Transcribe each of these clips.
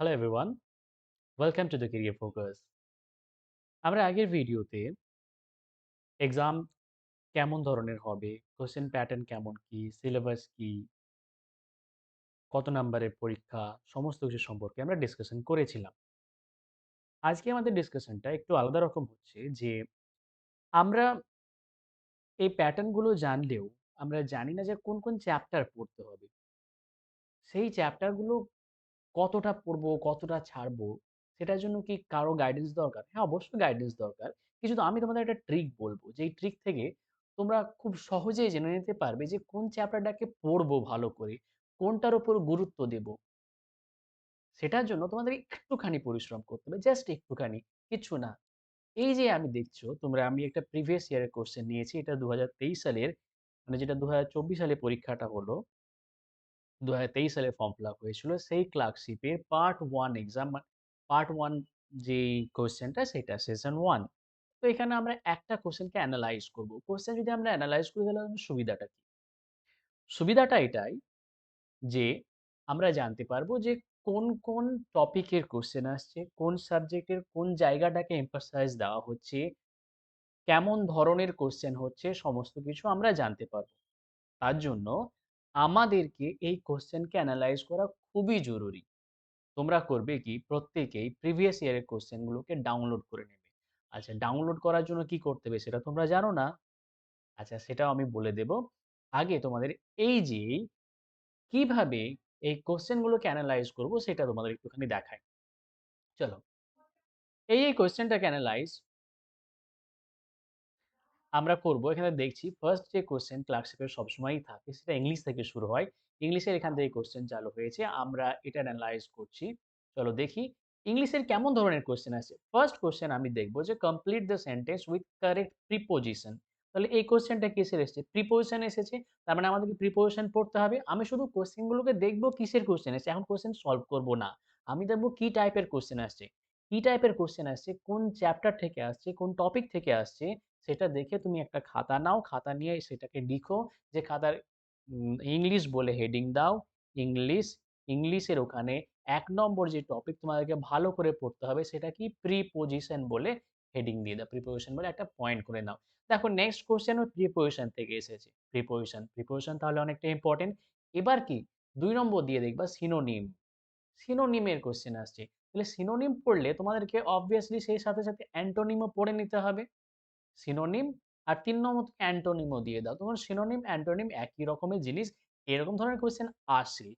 Hello everyone welcome to the career focus আমরা আগের ভিডিওতে এক্সাম কেমন ধরনের হবে কোশ্চেন প্যাটার্ন কেমন কি সিলেবাস কি, কত নাম্বারের পরীক্ষা, সমস্ত কিছু সম্পর্কে আমরা ডিসকাশন করেছিলাম। আজকে আমাদের ডিসকাশনটা একটু আলাদা রকম হচ্ছে যে, আমরা এই প্যাটার্নগুলো জানলেও আমরা জানি না যে কোন কোন চ্যাপ্টার পড়তে হবে। সেই চ্যাপ্টারগুলো কতটা পড়ব, কতটা ছাড়বো, সেটার জন্য কি কারও গাইডেন্স দরকার? হ্যাঁ, অবশ্যই গাইডেন্স দরকার। কিন্তু আমি তোমাদের একটা ট্রিক বলব, যেই ট্রিক থেকে তোমরা খুব সহজেই জেনে নিতে পারবে যে কোন চ্যাপ্টারটাকে পড়ব ভালো করে, কোনটার উপর গুরুত্ব দেব। সেটার জন্য তোমাদের একটুখানি পরিশ্রম করতে হবে, জাস্ট একটুখানি, কিচ্ছু না। এই যে আমি দেখছ তোমরা আমি একটা প্রিভিয়াস ইয়ারের কোয়েশ্চেন নিয়েছি। এটা ২০২৩ সালের মানে যেটা ২০২৪ সালে পরীক্ষাটা হলো। ২০২৩ সালে ফর্ম ফিল আপ হয়েছিল। সেই ক্লার্কশিপের পার্ট 1 এক্সাম পার্ট 1 যেই কোয়েশ্চেনটা সেটা সেশন 1। তো এখানে আমরা একটা কোয়েশ্চেনকে এনালাইজ করব। কোয়েশ্চেন যদি আমরা অ্যানালাইজ করি তাহলে আমাদের সুবিধাটা কি? সুবিধাটা এটাই যে আমরা জানতে পারব যে কোন, কোন টপিকের কোয়েশ্চেন আসছে, কোন সাবজেক্টের কোন জায়গাটাকে এমফাসাইজ দেওয়া হচ্ছে, কেমন ধরনের কোয়েশ্চেন হচ্ছে সমস্ত কিছু আমরা জানতে পারব। তার জন্য আমাদেরকে এই কোশ্চেনকে অ্যানালাইজ করা খুবই জরুরি। তোমরা করবে কি প্রত্যেকেই প্রিভিয়াস ইয়ারের কোয়েশ্চেনগুলোকে ডাউনলোড করে নেবে। আচ্ছা ডাউনলোড করার জন্য কি করতে হবে সেটা তোমরা জানো না? আচ্ছা সেটাও আমি বলে দেব। আগে তোমাদের এই যে কীভাবে এই কোশ্চেনগুলোকে অ্যানালাইজ করব সেটা তোমাদের একটুখানি দেখাই। চলো। এই, এই কোয়েশ্চেনটাকে এনালাইজ আমরা করব। এখানে দেখছি ফার্স্ট যে কোয়েশ্চেন ক্লার্কশিপের সবসময়ই থাকে সেটা ইংলিশ থেকে শুরু হয়। ইংলিশের এখান থেকে কোশ্চেন চালু হয়েছে। আমরা এটা এনালাইজ করছি। চলো দেখি ইংলিশের কেমন ধরনের কোশ্চেন আছে। ফার্স্ট কোশ্চেন আমি দেখব যে complete the sentence with correct preposition. তাহলে এই কোশ্চেনটা কিসের এসেছে? প্রিপোজিশন এসেছে। তার মানে আমাদেরকে প্রিপোজিশন পড়তে হবে। আমি শুধু কোশ্চেনগুলোকে দেখব কিসের কোশ্চেন এসেছে। এখন কোশ্চেন সলভ করব না। আমি দেখব কি টাইপের কোশ্চেন আসছে। কি টাইপের কোশ্চেন আসছে, কোন চ্যাপ্টার থেকে আসছে, কোন টপিক থেকে আসছে সেটা দেখে তুমি একটা খাতা নাও। খাতা নিয়ে সেটাকে লিখো যে খাতার ইংলিশ বলে হেডিং দাও। ইংলিশ, ইংলিশের ওখানে এক নম্বর যে টপিক তোমাদেরকে ভালো করে পড়তে হবে সেটা কি প্রিপোজিশন বলে হেডিং দিয়ে দাও। প্রিপোজিশন বলে একটা পয়েন্ট করে নাও। দেখো নেক্সট কোয়েশ্চেনও প্রিপোজিশন থেকে এসেছে। প্রিপোজিশন, প্রিপোজিশন তাহলে অনেকটা ইম্পোর্টেন্ট। এবার কি দুই নম্বর দিয়ে দেখবা সিনোনিম। সিনোনিমের কোয়েশ্চেন আসছে। তাহলে সিনোনিম পড়লে তোমাদেরকে অবভিয়াসলি সেই সাথে, সাথে অ্যান্টোনিমও পড়ে নিতে হবে। সিনোনিম আর ৩ নম্বর অ্যান্টোনিমও দিয়ে দাও। তখন সিনোনিম, অ্যান্টোনিম একই রকমের জিনিস। এরকম ধরনের কোয়েশ্চেন আসে।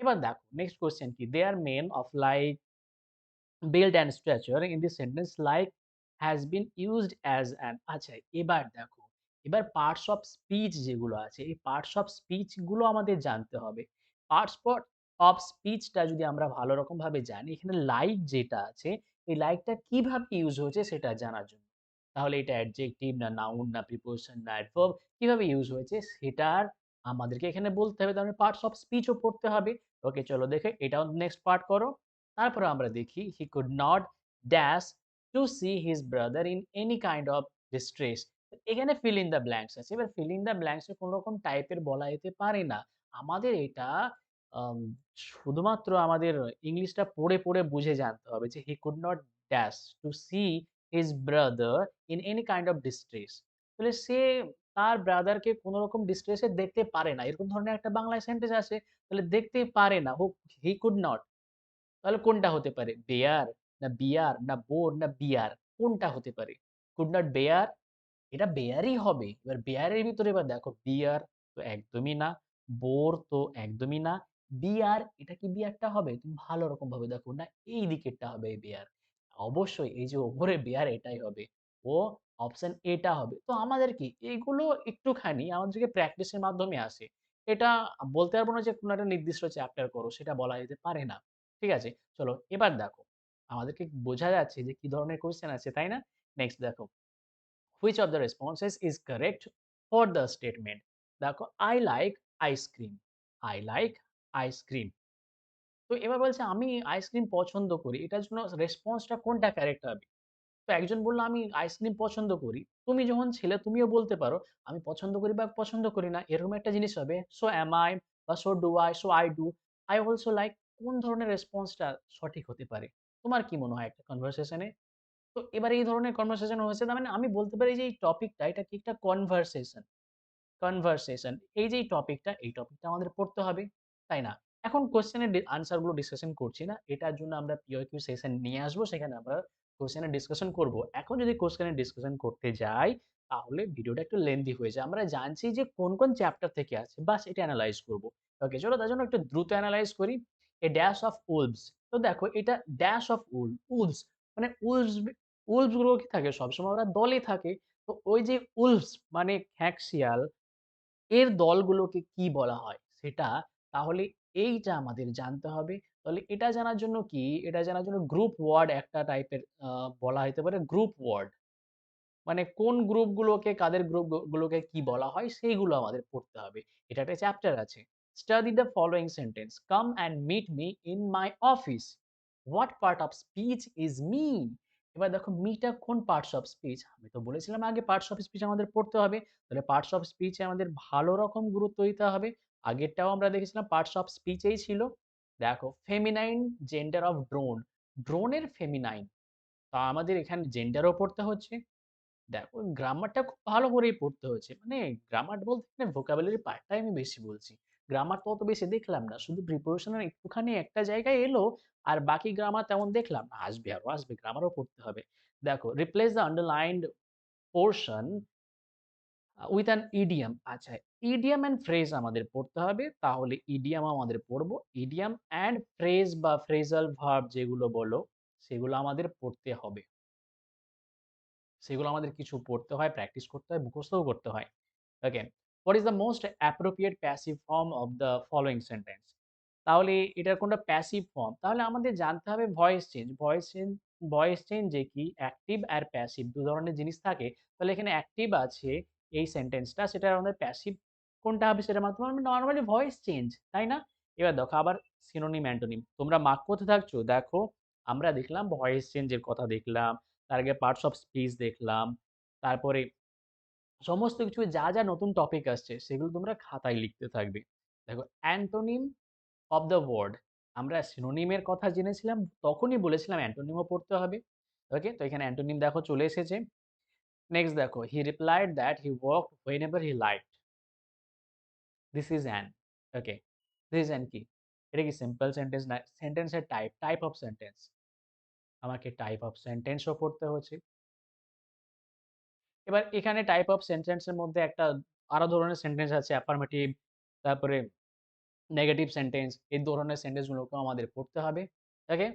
এবার দেখো নেক্সট কোয়েশ্চেন কি? They are men of like build and stature in this sentence like has been used as an আচ্ছা এবার দেখো। এবার পার্টস অফ স্পিচ যেগুলো আছে এই পার্টস অফ স্পিচগুলো আমাদের জানতে হবে। পার্টস অফ স্পিচটা যদি আমরা ভালো রকমভাবে জানি এখানে লাইক যেটা আছে এই লাইকটা কীভাবে ইউজ হয়েছে সেটা জানার জন্য। তাহলে এটা অ্যাডজেক্টিভ না নাউন না প্রিপোজিশন না অ্যাডভার্ব কীভাবে ইউজ হয়েছে সেটার আমাদেরকে এখানে বলতে হবে। মানে পার্টস অফ স্পিচও পড়তে হবে। ওকে চলো দেখে এটাও নেক্সট পার্ট করো। তারপরে আমরা দেখি he could not dash to see his brother in any kind of distress এখানে ফিল ইন দ্য ব্ল্যাঙ্কস আছে। এবার ফিল ইন দ্য এ কোন রকম টাইপের বলা যেতে পারে না। আমাদের এটা শুধুমাত্র আমাদের ইংলিশটা পড়ে, পড়ে বুঝে জানতে হবে যে he could not dash to see his brother in any kind of distress তাহলে সে তার ব্রাদারকে কোনো রকম ডিস্ট্রেস দেখতে পারে না। এরকম ধরনের একটা বাংলায় সেন্টেন্স আছে। তাহলে দেখতে পারে না। হো he could not তাহলে কোনটা হতে পারে? বেয়ার না বিয়ার না বোর না বিয়ার কোনটা হতে পারে? কুড নট বেয়ার এটা বেয়ারই হবে। এবার বেয়ারের ভিতরে এবার দেখো বিয়ার তো একদমই না। বোর তো একদমই না। বিয়ার এটা কি বিয়ারটা হবে? তুমি ভালো রকম ভাবে দেখো না, এই দিকেরটা হবে বেয়ার। অবশ্যই এই যে ওপরে বেয়ার এটাই হবে। ও অপশন এটা হবে। তো আমাদের কি এগুলো একটুখানি আমাদেরকে প্র্যাকটিসের মাধ্যমে আসে। এটা বলতে পারব না যে কোন একটা নির্দিষ্ট চ্যাপ্টার করো সেটা বলা যেতে পারে না। ঠিক আছে? চলো এবার দেখো। আমাদেরকে বোঝা যাচ্ছে যে কি ধরনের কোয়েশ্চেন আছে, তাই না? নেক্সট দেখো। which of the responses is correct for the statement দেখো I like ice cream I like cream. তো এবার বলছে আমি আইসক্রিম পছন্দ করি। এটার জন্য রেসপন্সটা কোনটা কারেক্ট হবে? তো একজন বলল আমি আইসক্রিম পছন্দ করি। তুমি যখন ছেলে তুমিও বলতে পারো আমি পছন্দ করি বা পছন্দ করি না। এরকম একটা জিনিস হবে। সো am আই বা so do I so I do I also like কোন ধরনের রেসপন্সটা সঠিক হতে পারে? তোমার কি মনে হয় একটা কনভারসেশনে? তো এবার এই ধরনের কনভারসেশন হয়েছে তার মানে আমি বলতে পারি যে এই টপিকটা এটা কি একটা কনভারসেশন। কনভারসেশন এই যে টপিকটা, এই টপিকটা আমাদের পড়তে হবে, তাই না? এখন কোশ্চেনের এর ডি আনসারগুলো ডিসকাশন করছি না। এটার জন্য আমরা পিওকিউ সেশন নিয়ে আসব। সেখানে আমরা কোশ্চেনের ডিসকাশন করব। এখন যদি কোয়েশ্চেন এর ডিসকাশন করতে যাই, তাহলে ভিডিওটা একটু লেন্থি হয়ে যায়। আমরা জানছি যে কোন, কোন চ্যাপ্টার থেকে আছে। বাস এটা এনালাইজ করব। ওকে চলো তার জন্য একটু দ্রুত এনালাইজ করি। এ ড্যাশ অফ উলভস তো দেখো এটা ড্যাশ অফ উল উলভস মানে উলভস উলভসগুলো কি থাকে সবসময় ওরা দলে থাকে। তো ওই যে উলভস মানে খ্যাঁক শিয়াল এর দলগুলোকে কি বলা হয়? সেটা তাহলে এইটা আমাদের জানতে হবে। তাহলে এটা জানার জন্য কি? এটা জানার জন্য গ্রুপ ওয়ার্ড একটা টাইপের বলা হইতে পারে গ্রুপ ওয়ার্ড। মানে কোন গ্রুপগুলোকে কাদের গ্রুপ গু গুলোকে কি বলা হয় সেইগুলো আমাদের পড়তে হবে। এটা একটা চ্যাপ্টার আছে। Study the following sentence, "come and meet me in my office. What part of speech is me?" এবার দেখো মিটা কোন পার্টস অফ স্পিচ? আমি তো বলেছিলাম আগে পার্টস অফ স্পিচ আমাদের পড়তে হবে। তাহলে পার্টস অফ স্পিচে আমাদের ভালো রকম গুরুত্ব দিতে হবে। আগেরটাও আমরা দেখেছিলাম পার্টস অফ স্পিচ এই ছিল। দেখো ফেমিনাইন জেন্ডার অফ ড্রোন। ড্রোনের ফেমিনাইন। তা আমাদের এখানে জেন্ডারও পড়তে হচ্ছে। দেখো গ্রামারটা খুব ভালো করেই পড়তে হচ্ছে। মানে গ্রামার বলতে এখানে ভোকাবুলারি পার্টটাই আমি বেশি বলছি। গ্রামার তো অত বেশি দেখলাম না। শুধু প্রিপারেশন এর একটুখানি একটা জায়গায় এলো, আর বাকি গ্রামার তেমন দেখলাম না। আসবে আরও, আসবে। গ্রামারও পড়তে হবে। দেখো replace the underlined portion with an idiom আচ্ছা ইডিয়ম অ্যান্ড ফ্রেজ আমাদের পড়তে হবে। তাহলে ইডিয়াম আমাদের পড়ব। ইডিয়াম অ্যান্ড ফ্রেজ বা ফ্রেজাল ভার্ব যেগুলো বলো সেগুলো আমাদের পড়তে হবে। সেগুলো আমাদের কিছু পড়তে হয়, প্র্যাকটিস করতে হয়, মুখস্থও করতে হয়। Okay. What is the most appropriate passive form of the following sentence? তাহলে এটার কোনটা প্যাসিভ ফর্ম? তাহলে আমাদের জানতে হবে voice change. Voice change voice চেঞ্জে কি অ্যাক্টিভ আর প্যাসিভ দু ধরনের জিনিস থাকে। তাহলে এখানে অ্যাক্টিভ আছে এই সেন্টেন্সটা সেটা আমাদের প্যাসিভ কোনটা হবে সেটার মাধ্যমে নর্মালি ভয়েস চেঞ্জ, তাই না? এবার দেখো আবার সিনোনিম, অ্যান্টোনিম। তোমরা মার্ক করতে থাকছো। দেখো আমরা দেখলাম ভয়েস চেঞ্জের কথা দেখলাম। তার আগে পার্টস অফ স্পিচ দেখলাম। তারপরে সমস্ত কিছু যা, যা নতুন টপিক আসছে সেগুলো তোমরা খাতায় লিখতে থাকবে। দেখো অ্যান্টোনিম অফ দ্য ওয়ার্ড আমরা সিনোনিমের কথা জেনেছিলাম তখনই বলেছিলাম অ্যান্টোনিমও পড়তে হবে। ওকে? তো এখানে অ্যান্টোনিম দেখো চলে এসেছে। নেক্সট দেখো he replied that he walked whenever he liked. This is an. Okay. This is an কি? এটা কি সিম্পল সেন্টেন্স না সেন্টেন্সের টাইপ, টাইপ অফ সেন্টেন্স। আমাকে টাইপ অফ সেন্টেন্সও পড়তে হচ্ছে। এবার এখানে টাইপ অফ সেন্টেন্স এর মধ্যে একটা আরও ধরনের সেন্টেন্স আছে অ্যাফার্মেটিভ তারপরে নেগেটিভ সেন্টেন্স এই ধরনের সেন্টেন্স গুলোকেও আমাদের পড়তে হবে। ওকে?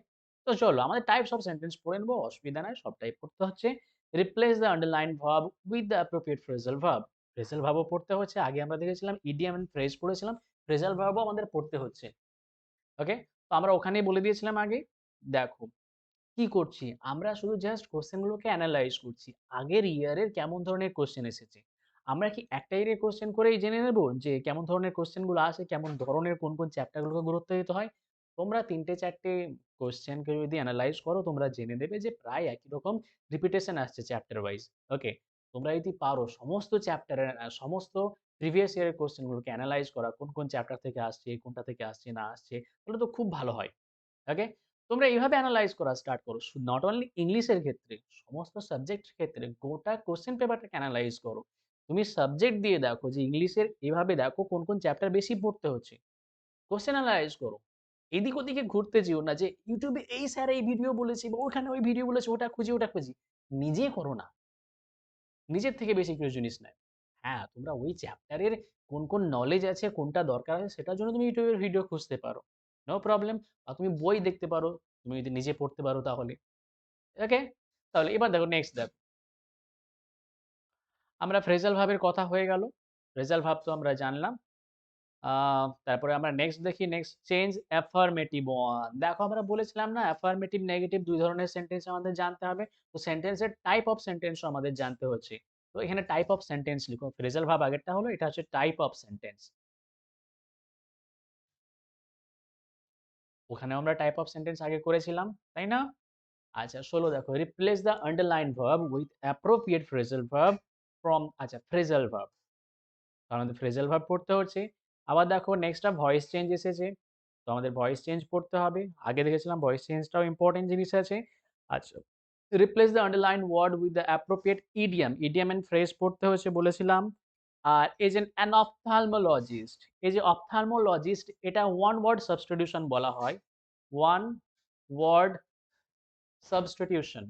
তো চলো আমাদের টাইপস অফ সেন্টেন্স পড়ে নেব অসুবিধা নাই সবটাই পড়তে হচ্ছে। Replace the underlined verb with the appropriate phrasal verb. Phrasal ভার্বও পড়তে হচ্ছে। আগে আমরা দেখেছিলাম ইডিয়ম এন্ড ফ্রেজ পড়েছিলাম। ফ্রেজাল ভার্বও আমাদের পড়তে হচ্ছে। ওকে? তো আমরা ওখানেই বলে দিয়েছিলাম আগে। দেখো কি করছি? আমরা শুধু জাস্ট কোয়েশ্চেন গুলোকে এনালাইজ করছি। আগের ইয়ারের কেমন ধরনের কোশ্চেন এসেছে। আমরা কি একটা ইয়ারের কোশ্চেন করেই জেনে নেব যে কেমন ধরনের কোয়েশ্চেনগুলো আসে, কেমন ধরনের কোন, কোন চ্যাপ্টার গুলোকে গুরুত্ব দিতে হয়? তোমরা ৩ টে ৪ টে কোয়েশ্চেনকে যদি অ্যানালাইজ করো তোমরা জেনে নেবে যে প্রায় একই রকম রিপিটেশন আসছে চ্যাপ্টার ওয়াইজ। ওকে? তোমরা যদি পারো সমস্ত চ্যাপ্টারের সমস্ত প্রিভিয়াস ইয়ারের কোয়েশ্চেন গুলোকে এনালাইজ করা কোন, কোন চ্যাপ্টার থেকে আসছে, কোনটা থেকে আসছে না আসছে তাহলে তো খুব ভালো হয়। ওকে? তোমরা এভাবে অ্যানালাইজ করা স্টার্ট করো। নট অনলি ইংলিশের ক্ষেত্রে, সমস্ত সাবজেক্টের ক্ষেত্রে গোটা কোয়েশ্চেন পেপারটাকে অ্যানালাইজ করো। তুমি সাবজেক্ট দিয়ে দেখো যে ইংলিশের এভাবে দেখো কোন, কোন চ্যাপ্টার বেশি পড়তে হচ্ছে। কোয়েশ্চেন এনালাইজ করো। এদিক ওদিকে ঘুরতে যেও না যে ইউটিউবে এই স্যার এই ভিডিও বলেছে বা ওখানে ওই ভিডিও বলেছে ওটা খুঁজি, ওটা খুঁজি। নিজে করো না। নিজের থেকে বেশি কিছু জিনিস নেয় হ্যাঁ, তোমরা ওই চ্যাপ্টারের কোন, কোন নলেজ আছে, কোনটা দরকার আছে সেটার জন্য তুমি ইউটিউবের ভিডিও খুঁজতে পারো। No problem. বা তুমি বই দেখতে পারো। তুমি যদি নিজে পড়তে পারো তাহলে। ওকে? তাহলে এবার দেখো নেক্সট দেখো। আমরা ফ্রেজাল ভাবের কথা হয়ে গেল। ফ্রেজাল ভাব তো আমরা জানলাম। তারপরে আমরা নেক্সট দেখি নেক্সট চেঞ্জ অ্যাফার্মেটিভ ওয়ান। দেখো আমরা বলেছিলাম না অ্যাফার্মেটিভ, নেগেটিভ দুই ধরনের সেন্টেন্স আমাদের জানতে হবে। তো সেন্টেন্সের টাইপ অফ সেন্টেন্সও আমাদের জানতে হচ্ছে। তো এখানে টাইপ অফ সেন্টেন্স লিখো। ফ্রেজাল ভার্ব আগেরটা হলো এটা হচ্ছে টাইপ অফ সেন্টেন্স। ওখানে আমরা টাইপ অফ সেন্টেন্স আগে করেছিলাম, তাই না? আচ্ছা ১৬ দেখো replace the underline verb with appropriate phrasal verb from আচ্ছা ফ্রেজাল ভার্ব। মধ্যে ফ্রেজাল ভার্ব পড়তে হচ্ছে। আবার দেখো নেক্সটটা ভয়েস চেঞ্জ এসেছে। তো আমাদের ভয়েস চেঞ্জ পড়তে হবে। আগে দেখেছিলাম ভয়েস চেঞ্জটাও ইম্পর্টেন্ট জিনিস আছে। আচ্ছা, replace the underlined word with the appropriate idiom. Idiom and phrase পড়তে হয়েছে বলেছিলাম। আর এজ এন অ্যান অপথ্যালমোলজিস্ট, এই যে অপথ্যালমোলজিস্ট এটা ওয়ান ওয়ার্ড সাবস্টিটিউশন বলা হয়। One word substitution.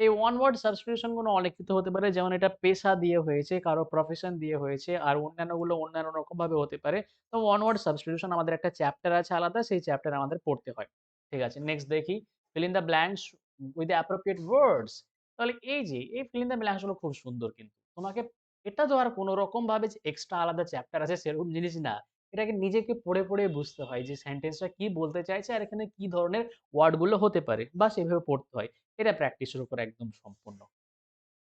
এই ওয়ান ওয়ার্ড সাবস্টিটিউশনগুলো অনেক কিছু হতে পারে। যেমন এটা পেশা দিয়ে হয়েছে, কারও প্রফেশন দিয়ে হয়েছে। আর অন্যান্যগুলো অন্যান্য রকমভাবে হতে পারে। তো ওয়ান ওয়ার্ড সাবস্টিটিউশন আমাদের একটা চ্যাপ্টার আছে আলাদা, সেই চ্যাপ্টার আমাদের পড়তে হয়। ঠিক আছে, নেক্সট দেখি। Fill in the blanks with appropriate words. তাহলে এই যে এই ফিল ইন দ্য ব্ল্যাংকসগুলো খুব সুন্দর কিন্তু। তোমাকে এটা তো আর কোন রকমভাবে যে এক্সট্রা আলাদা চ্যাপ্টার আছে সেরকম জিনিস না। এটাকে নিজেকে পড়ে, পড়ে বুঝতে হয় যে সেন্টেন্সটা কি বলতে চাইছে আর এখানে কি ধরনের ওয়ার্ডগুলো হতে পারে। বা সেভাবে পড়তে হয়। এটা প্র্যাকটিসের উপর একদম সম্পূর্ণ।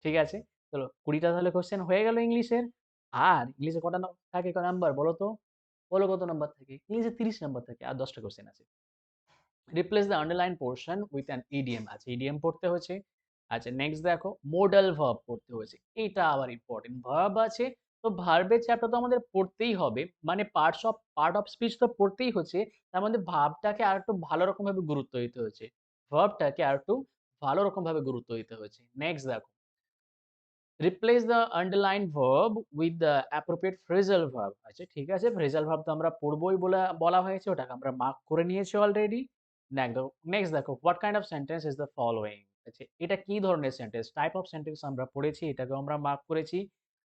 ঠিক আছে? চলো ২০ টা তাহলে কোয়েশ্চেন হয়ে গেল ইংলিশের। আর ইংলিশে কটা থাকে ক নাম্বার বলো তো? বলো কত নাম্বার থাকে? ইংলিশে ৩০ নাম্বার থাকে। আর ১০ টা কোয়েশ্চেন আছে। Replace the underline portion with an idiom. আচ্ছা ইডিয়ম পড়তে হয়েছে। আচ্ছা নেক্সট দেখো মোডাল ভার্ব পড়তে হয়েছে। এটা আবার ইম্পোর্টেন্ট। ভার্ব আছে তো ভার্বের চ্যাপ্টার তো আমাদের পড়তেই হবে। মানে parts of part of speech তো পড়তেই হচ্ছে। তার মধ্যে ভার্বটাকে আরেকটু ভালো রকমভাবে গুরুত্ব দিতে হয়েছে। ভার্বটাকে আরেকটু ভালো রকমভাবে গুরুত্ব দিতে হয়েছে। নেক্সট দেখো। Replace the underline verb with the appropriate phrasal verb. আচ্ছা ঠিক আছে, ফ্রেজাল ভার্ব তো আমরা পড়বই বলে বলা হয়েছে। ওটাকে আমরা মার্ক করে নিয়েছি অলরেডি। নেক্সট দেখো what kind of sentence is the following. আচ্ছা এটা কি ধরনের সেন্টেন্স? টাইপ অফ সেন্টেন্স আমরা পড়েছি, এটাকেও আমরা মার্ক করেছি।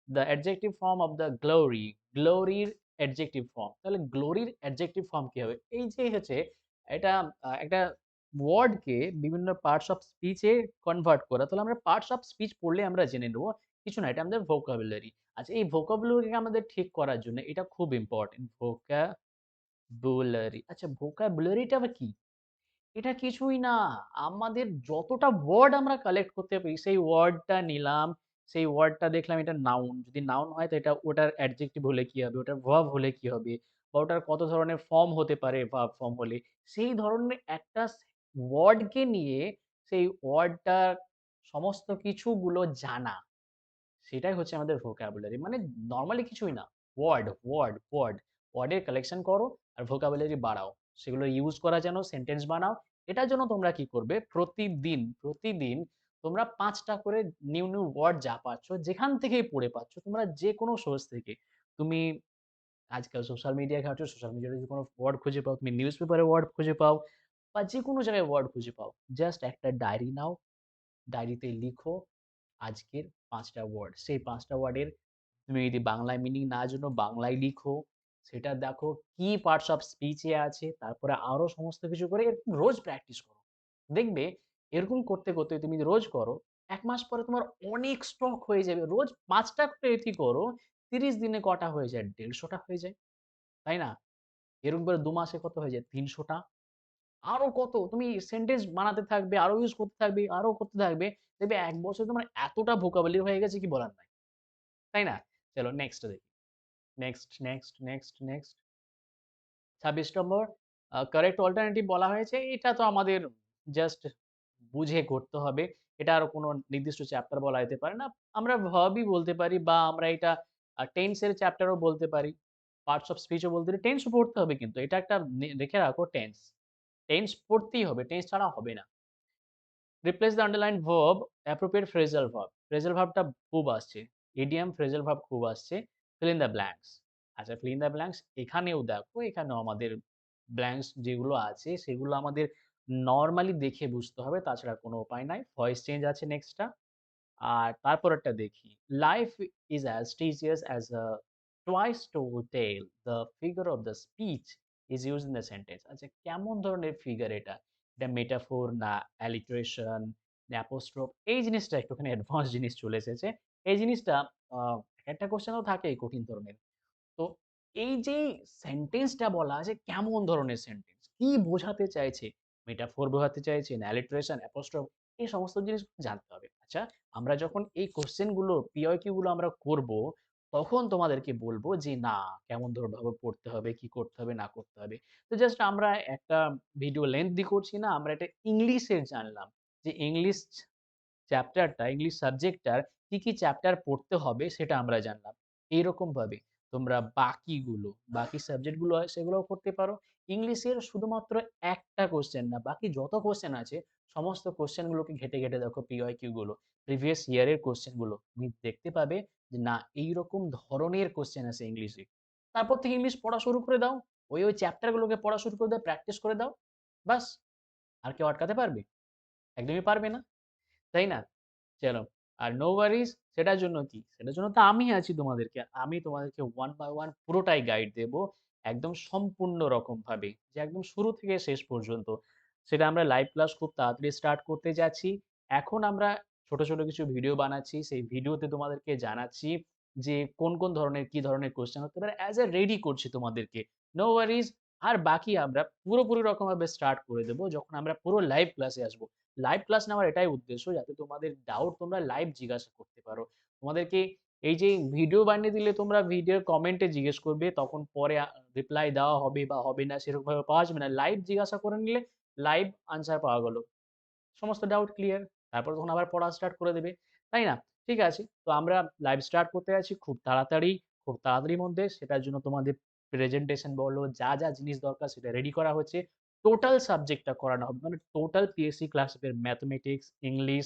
The adjective form of the glory. গ্লোরির adjective form. তাহলে গ্লোরির অ্যাডজেক্টিভ ফর্ম কি হবে? এই যে হচ্ছে এটা একটা ওয়ার্ডকে বিভিন্ন পার্টস অফ স্পিচ কনভার্ট করা। তাহলে আমরা পার্টস অফ স্পিচ পড়লে আমরা জেনে নেব। কিছু না, এটা আমাদের ভোকাবুলারি। আচ্ছা এই ভোকাবুলারিকে আমাদের ঠিক করার জন্য এটা খুব ইম্পোর্টেন্ট। ভোকাবুলারি। আচ্ছা ভোকাবুলারিটা আবার কি? এটা কিছুই না। আমাদের যতটা ওয়ার্ড আমরা কালেক্ট করতে পারি, সেই ওয়ার্ডটা নিলাম। সেই ওয়ার্ডটা দেখলাম এটা নাউন। যদি নাউন হয় তো এটা ওটার অ্যাডজেক্টিভ হলে কি হবে? ওটার ভার্ব হলে কি হবে? বা ওটার কত ধরনের ফর্ম হতে পারে ভার্ব ফর্ম হলে। সেই ধরনের একটা ওয়ার্ডকে নিয়ে সেই ওয়ার্ডটার সমস্ত কিছুগুলো জানা। সেটাই হচ্ছে আমাদের ভোকাবুলারি। মানে নর্মালি কিছুই না। Word, word, word. ওয়ার্ডের কালেকশন করো আর ভোকাবুলারি বাড়াও। সেগুলো ইউজ করা যেন সেন্টেন্স বানাও। এটার জন্য তোমরা কি করবে? প্রতিদিন, প্রতিদিন তোমরা পাঁচটা করে নিউ, নিউ ওয়ার্ড যা পাচ্ছ, যেখান থেকেই পড়ে পাচ্ছ, তোমরা যে কোনো সোর্স থেকে। তুমি আজকাল সোশ্যাল মিডিয়া ঘাঁটো, সোশ্যাল মিডিয়ায় যদি কোনো ওয়ার্ড খুঁজে পাও, তুমি নিউজ পেপারে ওয়ার্ড খুঁজে পাও বা যে কোনো জায়গায় ওয়ার্ড খুঁজে পাও। জাস্ট একটা ডায়েরি নাও। ডায়েরিতে লিখো আজকের পাঁচটা ওয়ার্ড। সেই পাঁচটা ওয়ার্ডের তুমি যদি বাংলায় মিনিং না জানো বাংলায় লিখো। সেটা দেখো কি পার্টস অফ স্পিচে আছে। তারপরে আরও সমস্ত কিছু করে এরকম রোজ প্র্যাকটিস করো। দেখবে এরকম করতে, করতে তুমি রোজ করো। এক মাস পরে তোমার অনেক স্টক হয়ে যাবে। রোজ ৫ টা করে এটি করো। ৩০ দিনে কটা হয়ে যায়? দেড়শোটা হয়ে যায়। তাই না? এরকম করে দু মাসে কত হয়ে যায়? ৩০০ টা। আরও কত? তুমি সেন্টেন্স বানাতে থাকবে, আরও ইউজ করতে থাকবে, আরও করতে থাকবে। দেখবে ১ বছরে তোমার এতটা ভোকাবুলারি হয়ে গেছে কি বলার নাই। তাই না? চলো নেক্সট দেখি। Next, next, next, next. ২৬ নম্বর কারেক্ট অল্টারনেটিভ বলা হয়েছে। এটা তো আমাদের জাস্ট বুঝে করতে হবে। এটা আরও কোনো নির্দিষ্ট চ্যাপ্টার বলা যেতে পারে না। আমরা ভার্বই বলতে পারি বা আমরা এটা আ টেন্স এর চ্যাপ্টারও বলতে পারি। পার্টস অফ স্পিচ ও বলতে পারি। টেন্স পড়তে হবে কিন্তু। এটা একটা রেখে রাখো টেন্স। টেন্স পড়তেই হবে। টেন্স ছাড়া হবে না। Replace the underline verb appropriate phrasal verb. Phrasal ভার্বটা খুব আসছে। ইডিয়ম ফ্রেজাল ভার্ব খুব আসছে। ফিল ইন দ্য ব্ল্যাঙ্কস আচ্ছা ফিল ইন দ্য ব্ল্যাঙ্কস এখানেও দেখো, এখানেও আমাদের ব্ল্যাঙ্কস যেগুলো আছে, সেগুলো আমাদের নর্মালি দেখে বুঝতে হবে। তাছাড়া কোনো উপায় নাই। ভয়েস চেঞ্জ আছে নেক্সটটা। আর তারপরেরটা দেখি। Life is as tedious as a twice told tale. The figure of the speech is used in the sentence. আচ্ছা কেমন ধরনের ফিগার এটা? এটা মেটাফোর না অ্যালিট্রেশন না অ্যাপোস্ট্রোফ এই জিনিসটা একটুখানি অ্যাডভান্স জিনিস চলে এসেছে। এই জিনিসটা একটা কোয়েশ্চেনও থাকেই কঠিন ধরনের। তো এই যে সেন্টেন্সটা বলা আছে কেমন ধরনের সেন্টেন্স? কি বোঝাতে চাইছে? মেটাফোর বোঝাতে চাইছে না অ্যালিট্রেশন, অ্যাপোস্ট্রোফ এই সমস্ত জিনিস জানতে হবে। আচ্ছা আমরা যখন এই কোয়েশ্চেনগুলো পিওয়াইকিউ গুলো আমরা করব, তখন তোমাদেরকে বলব যে না কেমন ধরভাবে পড়তে হবে, কি করতে হবে, না করতে হবে। তো জাস্ট আমরা একটা ভিডিও লেংথি করছি না, আমরা এটা ইংলিশের জানলাম। যে ইংলিশ চ্যাপ্টারটা, ইংলিশ সাবজেক্টটার কি, কি চ্যাপ্টার পড়তে হবে সেটা আমরা জানলাম। এইরকমভাবে তোমরা বাকিগুলো, বাকি সাবজেক্টগুলো হয় সেগুলোও করতে পারো। ইংলিশের শুধুমাত্র একটা কোশ্চেন না, বাকি যত কোশ্চেন আছে সমস্ত কোয়েশ্চেন গুলোকে ঘেঁটে, ঘেঁটে দেখো পিওয়াইকিউ গুলো। প্রিভিয়াস ইয়ারের কোশ্চেনগুলো তুমি দেখতে পাবে যে না এইরকম ধরনের কোশ্চেন আছে ইংলিশে। তারপর থেকে ইংলিশ পড়া শুরু করে দাও। ওই, ওই চ্যাপ্টারগুলোকে পড়া শুরু করে দাও, প্র্যাকটিস করে দাও। বাস! আর কেউ আটকাতে পারবে? একদমই পারবে না। তাই না? চলো। আর নো ওয়ারিস সেটার জন্য কি? সেটার জন্য তো আমি আছি তোমাদেরকে। আমি তোমাদেরকে ওয়ান বাই ওয়ান পুরোটাই গাইড দেব। একদম সম্পূর্ণ রকমভাবে। যে একদম শুরু থেকে শেষ পর্যন্ত। সেটা আমরা লাইভ ক্লাস খুব তাড়াতাড়ি স্টার্ট করতে যাচ্ছি। এখন আমরা ছোট, ছোট কিছু ভিডিও বানাচ্ছি। সেই ভিডিওতে তোমাদেরকে জানাচ্ছি যে কোন, কোন ধরনের কি ধরনের কোয়েশ্চেন হতে পারে অ্যাজ এ রেডি করছি তোমাদেরকে। নো ওয়ারিস আর বাকি আমরা পুরোপুরি রকমভাবে স্টার্ট করে দেব যখন আমরা পুরো লাইভ ক্লাসে আসব। লাইভ ক্লাস নেওয়ার এটাই উদ্দেশ্য যাতে তোমাদের ডাউট তোমরা লাইভ জিজ্ঞাসা করতে পারো। তোমাদেরকে এই যে ভিডিও বানিয়ে দিলে তোমরা ভিডিওর কমেন্টে জিজ্ঞেস করবে তখন পরে রিপ্লাই দেওয়া হবে বা হবে না সেরকমভাবে পাওয়া যাবে না। লাইভ জিজ্ঞাসা করে নিলে লাইভ আনসার পাওয়া গেল। সমস্ত ডাউট ক্লিয়ার। তারপর তখন আবার পড়া স্টার্ট করে দেবে। তাই না? ঠিক আছে। তো আমরা লাইভ স্টার্ট করতে যাচ্ছি খুব তাড়াতাড়ি, খুব তাড়াতাড়ির মধ্যে সেটার জন্য তোমাদের প্রেজেন্টেশন বলো, যা, যা জিনিস দরকার সেটা রেডি করা হচ্ছে। টোটাল সাবজেক্টটা করানো হবে। মানে টোটাল পিএসসি ক্লাসের mathematics, English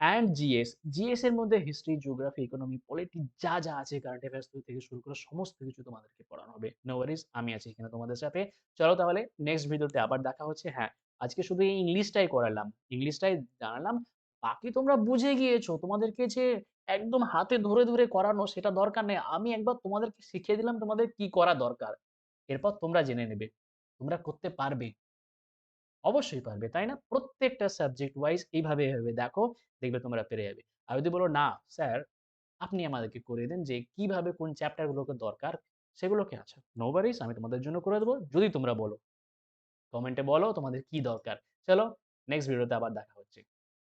and GS. GS এর মধ্যে হিস্ট্রি, জিওগ্রাফি, ইকোনমি, পলিটি যা, যা আছে কারেন্ট অ্যাফেয়ার্স থেকে শুরু করে সমস্ত কিছু তোমাদেরকে পড়ানো হবে। নো ওয়ারিস আমি আছি এখানে তোমাদের সাথে। চলো তাহলে নেক্সট ভিডিওতে আবার দেখা হচ্ছে। হ্যাঁ, আজকে শুধু এই ইংলিশটাই করালাম। ইংলিশটাই জানালাম। বাকি তোমরা বুঝে গিয়েছো। তোমাদেরকে যে একদম হাতে ধরে, ধরে করানো সেটা দরকার নেই। আমি একবার তোমাদেরকে শিখিয়ে দিলাম তোমাদের কি করা দরকার। এরপর তোমরা জেনে নেবে। তোমরা করতে পারবে। অবশ্যই পারবে, তাই না? প্রত্যেকটা সাবজেক্ট ওয়াইজ এইভাবে, এভাবে দেখো, দেখবে তোমরা পেরে যাবে। আর যদি বলো না স্যার আপনি আমাদেরকে করে দেন যে কীভাবে কোন চ্যাপ্টারগুলোকে দরকার সেগুলোকে আচ্ছা নো ওয়ারিস আমি তোমাদের জন্য করে দেবো যদি তোমরা বলো। কমেন্টে বলো তোমাদের কি দরকার। চলো নেক্সট ভিডিওতে আবার দেখা।